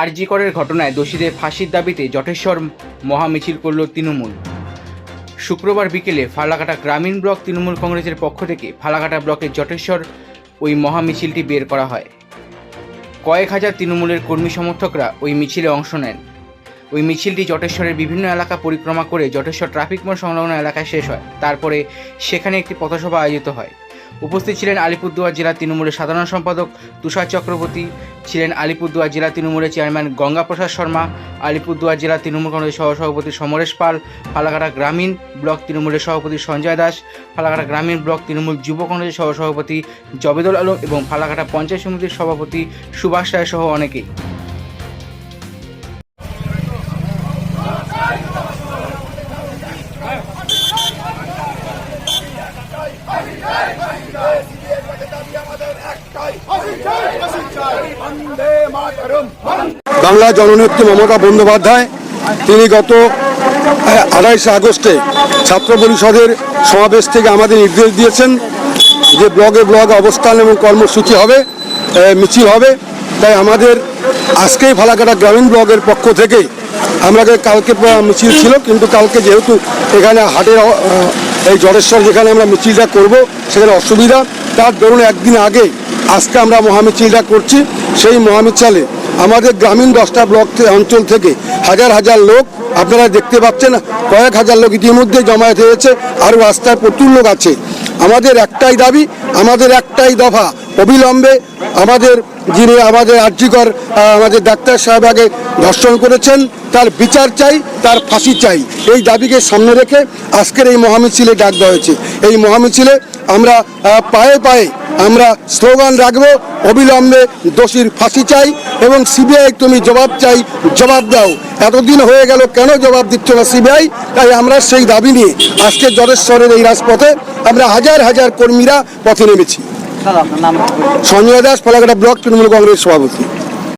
আরজি করের ঘটনায় দোষীদের ফাঁসির দাবিতে জটেশ্বর মহামিছিল করল তৃণমূল। শুক্রবার বিকেলে ফালাকাটা গ্রামীণ ব্লক তৃণমূল কংগ্রেসের পক্ষ থেকে ফালাকাটা ব্লকের জটেশ্বর ওই মহামিছিলটি বের করা হয়। কয়েক হাজার তৃণমূলের কর্মী সমর্থকরা ওই মিছিলে অংশ নেন। ওই মিছিলটি জটেশ্বরের বিভিন্ন এলাকা পরিক্রমা করে জটেশ্বর ট্রাফিক মোড় সংলগ্ন এলাকায় শেষ হয়। তারপরে সেখানে একটি পথসভা আয়োজিত হয়। উপস্থিত ছিলেন আলিপুরদুয়ার জেলা তৃণমূলের সাধারণ সম্পাদক তুষার চক্রবর্তী, ছিলেন আলিপুরদুয়ার জেলা তৃণমূলের চেয়ারম্যান গঙ্গাপ্রসাদ শর্মা, আলিপুরদুয়ার জেলা তৃণমূল কংগ্রেসের সহসভাপতি সমরেশ পাল, ফালাকাটা গ্রামীণ ব্লক তৃণমূলের সভাপতি সঞ্জয় দাস, ফালাকাটা গ্রামীণ ব্লক তৃণমূল যুব কংগ্রেসের সহসভাপতি জবেদুল আলম এবং ফালাকাটা পঞ্চায়েত সমিতির সভাপতি সুভাষ রায় সহ অনেকেই। বাংলা জননেত্রী মমতা বন্দ্যোপাধ্যায়, তিনি গত আড়াইশে আগস্টে ছাত্র পরিষদের সমাবেশ থেকে আমাদের নির্দেশ দিয়েছেন যে ব্লগে ব্লগে অবস্থান এবং কর্মসূচি হবে মিছিল হবে। তাই আমাদের আজকেই ফালাকাটা গ্রামীণ ব্লগের পক্ষ থেকে আমাকে কালকে মিছিল ছিল, কিন্তু কালকে যেহেতু এখানে হাটের এই জলেশ্বর যেখানে আমরা মিছিলটা করব, সেখানে অসুবিধা। তার ধরুন একদিন আগে আজকে আমরা মহামিছিলটা করছি। সেই মহামিছিলে আমাদের গ্রামীণ দশটা ব্লক অঞ্চল থেকে হাজার হাজার লোক, আপনারা দেখতে পাচ্ছেন, কয়েক হাজার লোক ইতিমধ্যে জমায়েত হয়েছে, আরও রাস্তায় প্রচুর লোক আছে। আমাদের একটাই দাবি, আমাদের একটাই দফা, অবিলম্বে আমাদের যিনি আমাদের আর্যিকর আমাদের ডাক্তার সাহেব আগে ধর্ষণ করেছেন, তার বিচার চাই, তার ফাঁসি চাই। এই দাবিকে সামনে রেখে আজকের এই মহামিছিলে ডাক দেওয়া হয়েছে। এই মহামিছিলে আমরা পায়ে পায়ে আমরা স্লোগান রাখব, অবিলম্বে দোষীর ফাঁসি চাই এবং সিবিআই তুমি জবাব চাই, জবাব দাও। এতদিন হয়ে গেল, কেন জবাব দিচ্ছ না সিবিআই? তাই আমরা সেই দাবি নিয়ে আজকে জলেশ্বরের এই রাজপথে আমরা হাজার হাজার কর্মীরা পথে নেমেছি। সঞ্জয় দাস ফলাকাটা ব্লক তৃণমূল কংগ্রেস সভাপতি।